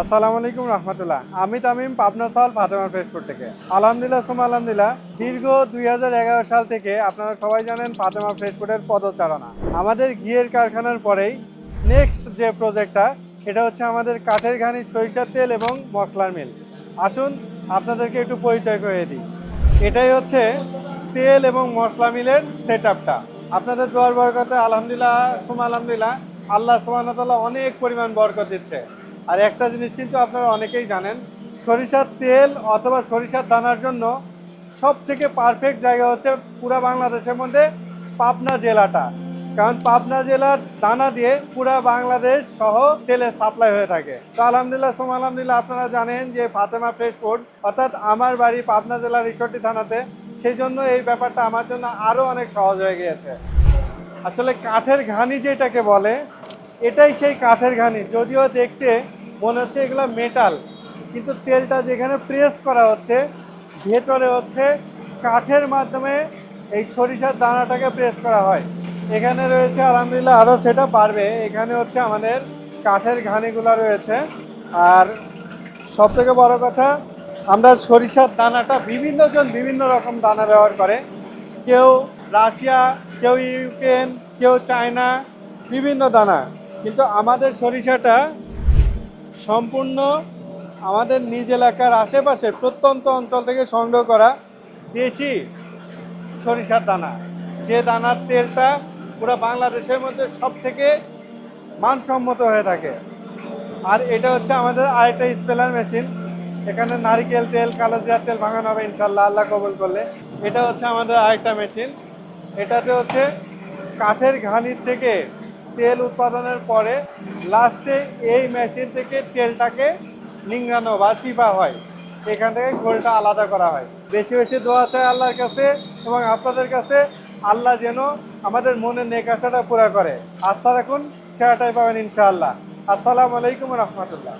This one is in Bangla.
আসসালামু আলাইকুম রহমতুল্লাহ। আমি তামিম, পাবনা সাল ফাতেমা ফ্রেশফুড থেকে। আলহামদুলিল্লাহ সোমা আলহামদুলিল্লাহ। দীর্ঘ দুই হাজার এগারো সাল থেকে আপনারা সবাই জানেন ফাতেমা ফ্রেশফুডের পদচারণা। আমাদের ঘিয়ের কারখানার পরেই নেক্সট যে প্রজেক্টটা এটা হচ্ছে আমাদের কাঠের ঘানি সরিষার তেল এবং মশলার মিল। আসুন, আপনাদেরকে একটু পরিচয় করে দিই। এটাই হচ্ছে তেল এবং মশলা মিলের সেট আপটা আপনাদের দোয়ার বরকতে আলহামদুলিল্লাহ সোমা আলহামদুলিল্লাহ। আল্লাহ সুবাহ অনেক পরিমাণ বরকত দিচ্ছে। আর একটা জিনিস কিন্তু আপনারা অনেকেই জানেন, সরিষার তেল অথবা সরিষার দানার জন্য সব থেকে পারফেক্ট জায়গা হচ্ছে পুরা বাংলাদেশের মধ্যে পাবনা জেলাটা। কারণ পাবনা জেলার দানা দিয়ে পুরা বাংলাদেশ সহ তেলের সাপ্লাই হয়ে থাকে। তো আলহামদুলিল্লাহ, সোম আলহামদুলিল্লাহ আপনারা জানেন যে ফাতেমা ফ্রেশ ফুড অর্থাৎ আমার বাড়ি পাবনা জেলার ঈশ্বরটি থানাতে, সেই জন্য এই ব্যাপারটা আমার জন্য আরও অনেক সহজ হয়ে গিয়েছে। আসলে কাঠের ঘানি যেটাকে বলে, এটাই সেই কাঠের ঘানি। যদিও দেখতে মনে হচ্ছে এগুলো মেটাল কিন্তু তেলটা যেখানে প্রেস করা হচ্ছে, ভেতরে হচ্ছে কাঠের মাধ্যমে এই সরিষার দানাটাকে প্রেস করা হয়। এখানে রয়েছে, আলহামদুলিল্লাহ আরও সেটা পারবে এখানে হচ্ছে আমাদের কাঠের ঘানিগুলো রয়েছে। আর সব থেকে বড় কথা, আমরা সরিষার দানাটা বিভিন্ন জন বিভিন্ন রকম দানা ব্যবহার করে। কেউ রাশিয়া, কেউ ইউক্রেন, কেউ চায়না, বিভিন্ন দানা। কিন্তু আমাদের সরিষাটা সম্পূর্ণ আমাদের নিজ এলাকার আশেপাশে প্রত্যন্ত অঞ্চল থেকে সংগ্রহ করা দেশি সরিষার দানা। যে দানার তেলটা পুরো বাংলাদেশের মধ্যে সব থেকে মানসম্মত হয়ে থাকে। আর এটা হচ্ছে আমাদের আরেকটা স্পেলার মেশিন। এখানে নারিকেল তেল কালো জিরার তেল ভাঙানো হবে ইনশাল্লাহ, আল্লাহ কবল করলে। এটা হচ্ছে আমাদের আরেকটা মেশিন। এটাতে হচ্ছে কাঠের ঘানির থেকে তেল উৎপাদনের পরে লাস্টে এই মেশিন থেকে তেলটাকে নিংড়ানো বা চিপা হয়। এখান থেকে ঘোলটা আলাদা করা হয়। বেশি বেশি দোয়া চায় আল্লাহর কাছে এবং আপনাদের কাছে আল্লাহ যেন আমাদের মনের নেকাশাটা পুরা করে। আস্থা রাখুন, সেরাটাই পাবেন ইনশাআল্লাহ। আসসালামু আলাইকুম রহমতুল্লাহ।